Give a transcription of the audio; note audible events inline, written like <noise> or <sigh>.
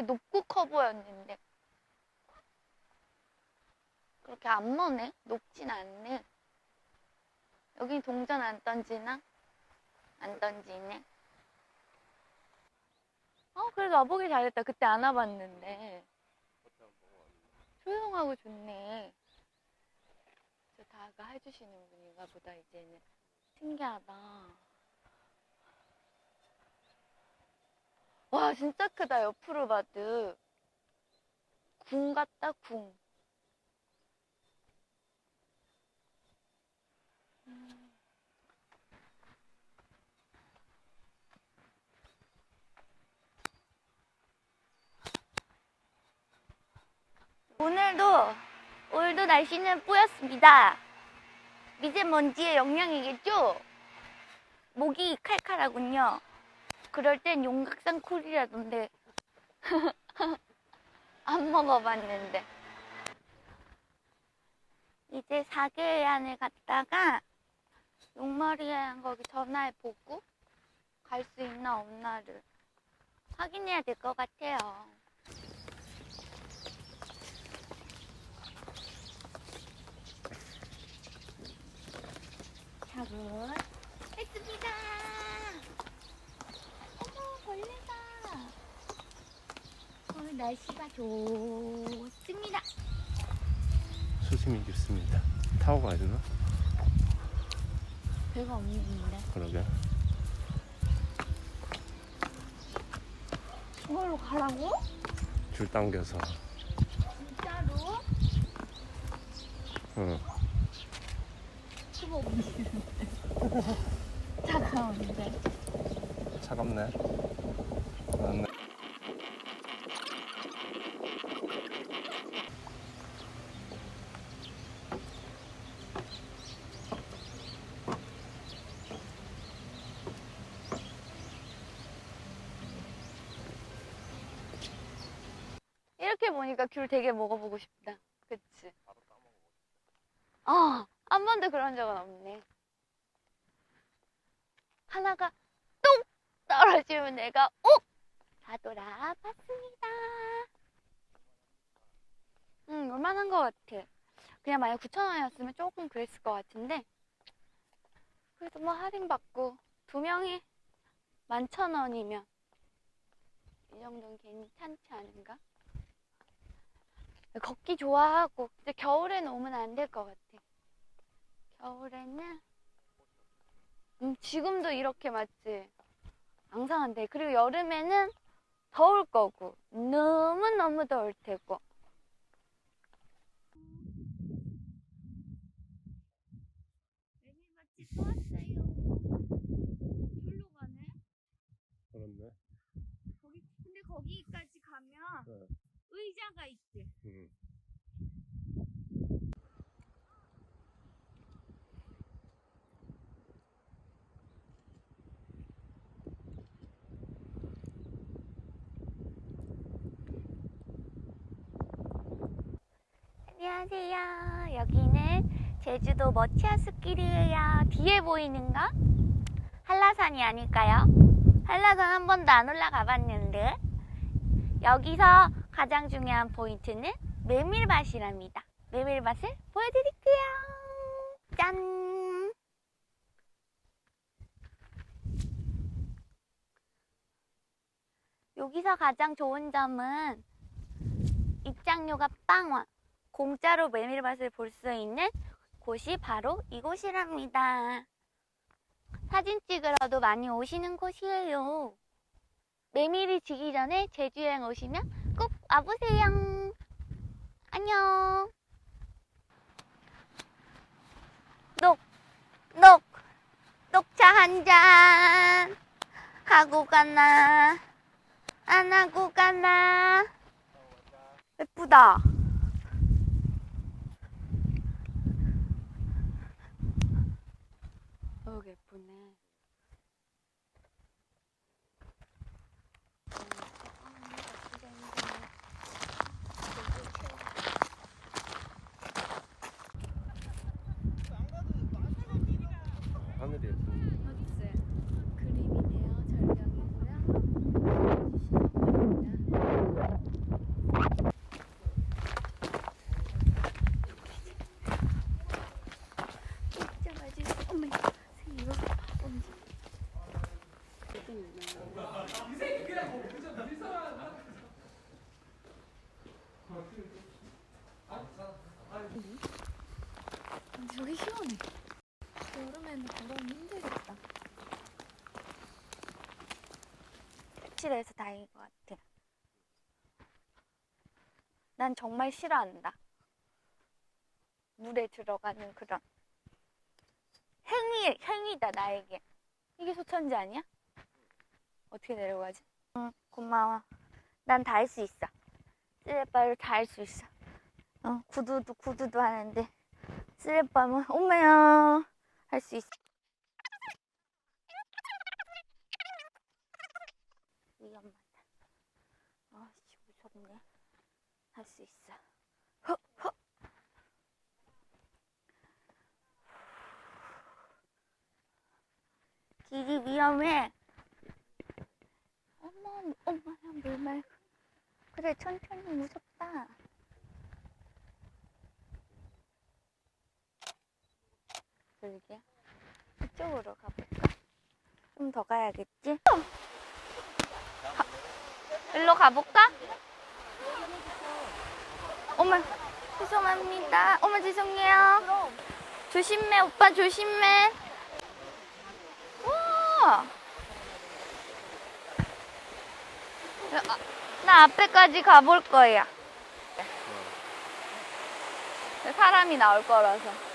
되게 높고 커 보였는데 그렇게 안 머네? 높진 않네. 여긴 동전 안 던지나? 안 던지네. 어, 그래도 와보길 잘했다. 그때 안 와봤는데. 조용하고 좋네. 저 다가 해주시는 분인가 보다, 이제는. 신기하다. 와, 진짜 크다, 옆으로 봐도. 궁 같다, 궁. 음. 오늘도, 오늘도 날씨는 뿌였습니다. 미세먼지의 영향이겠죠? 목이 칼칼하군요. 그럴 땐 용각산 콜이라던데. <laughs> 안 먹어봤는데. 이제 사계해안을 갔다가 용머리해안 거기 전화해 보고 갈 수 있나 없나를 확인해야 될 것 같아요. 작은 했습니다. 어머 벌레다. 오늘 날씨가 좋습니다. 수심이 깊습니다. 타고 가야 되나? 별거 없는데. 그러게. 이걸로 가라고? 줄 당겨서. 진짜로? 응. 수고 <laughs> 없는데. 차가운데. 차갑네. 이렇게 보니까 귤 되게 먹어보고 싶다. 그치? 어, 한 번도 그런 적은 없네. 하나가 뚝 떨어지면 내가 옥! 다 돌아봤습니다. 응, 얼마나 한 것 같아. 그냥 만약 9,000원이었으면 조금 그랬을 것 같은데, 그래도 뭐 할인받고, 두 명이 11,000원이면, 이 정도는 괜찮지 않은가? 걷기 좋아하고 이제 겨울에는 오면 안 될 것 같아. 겨울에는 음, 지금도 이렇게 맞지? 앙상한데 그리고 여름에는 더울 거고 너무 너무 더울 테고. 매일같이 또 왔어요. 절로 가네. 그렇네. 거기 근데 거기까지 가면 네. 의자가 있대. 응. 안녕하세요. 여기는 제주도 머치아 숲길이에요. 뒤에 보이는 거 한라산이 아닐까요? 한라산 한 번도 안 올라가 봤는데 여기서 가장 중요한 포인트는 메밀밭이랍니다. 메밀밭을 보여드릴게요. 짠! 여기서 가장 좋은 점은 입장료가 빵원. 공짜로 메밀밭을 볼 수 있는 곳이 바로 이곳이랍니다. 사진 찍으러도 많이 오시는 곳이에요. 메밀이 지기 전에 제주 여행 오시면 꼭 와보세요. 안녕. 녹, 녹, 녹차 한 잔. 하고 가나, 안 하고 가나. 예쁘다. 어, 예쁘네. 이 새끼 시원해. 여름에는 걸으면 힘들겠다. 택시를 해서 다행인 것 같아. 난 정말 싫어한다. 물에 들어가는 그런 행위, 행위다, 나에게. 이게 소천지 아니야? 어떻게 내려가지? 응, 고마워. 난 다 할 수 있어. 쓰레빠를 다할 수 있어. 어, 구두도, 구두도 하는데. 쓰레빠면, 오메야. 할 수 있어. 위험하다. 아씨, 무섭네. 할 수 있어. 헉, 헉. 길이 위험해. 어머, 엄마야, 물 말고. 그래, 천천히 무섭다. 그러게. 이쪽으로 가볼까? 좀 더 가야겠지? 가, 일로 가볼까? 어머, 죄송합니다. 어머, 죄송해요. 조심해, 오빠, 조심해. 우와. 아, 나 앞에까지 가볼 거야. 사람이 나올 거라서.